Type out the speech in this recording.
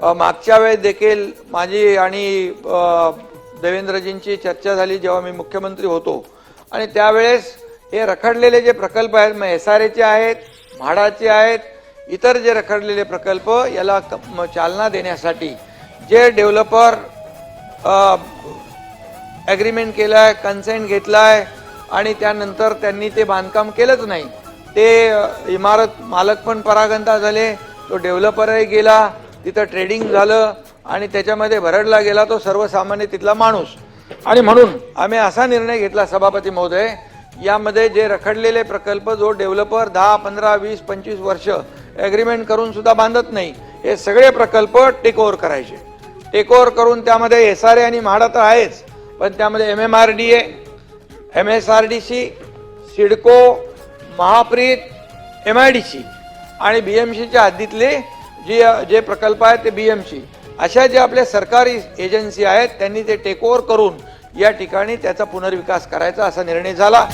मागच्या वेळेस देखील माझी आणि देवेंद्रजींची चर्चा झाली जेव्हा मी मुख्यमंत्री होतो. आणि त्यावेळेस हे रखडलेले जे प्रकल्प आहेत मग एस आर एचे आहेत म्हाडाचे आहेत इतर जे रखडलेले प्रकल्प याला चालना देण्यासाठी जे डेव्हलपर ॲग्रीमेंट केलं आहे कन्सेंट घेतला आहे आणि त्यानंतर त्यांनी ते बांधकाम केलंच नाही ते इमारत मालक पण परागंता झाले तो डेव्हलपरही गेला तिथं ट्रेडिंग झालं आणि त्याच्यामध्ये भरडला गेला तो सर्वसामान्य तिथला माणूस. आणि म्हणून? आम्ही असा निर्णय घेतला सभापती महोदय यामध्ये जे रखडलेले प्रकल्प जो डेव्हलपर दहा पंधरा वीस पंचवीस वर्ष ॲग्रीमेंट करून सुद्धा बांधत नाही हे सगळे प्रकल्प टेक ओव्हर करायचे. टेक ओव्हर करून त्यामध्ये एस आर ए आणि म्हाडा तर आहेच पण त्यामध्ये M M R D A M S R D C CIDCO Mahapreet M I D C आणि बी एम सीच्या हद्दीतले जी जे प्रकल्प आहेत ते बी एम सी अशा ज्या आपल्या सरकारी एजन्सी आहेत त्यांनी ते टेक ओव्हर करून या ठिकाणी त्याचा पुनर्विकास करायचा असा निर्णय झाला.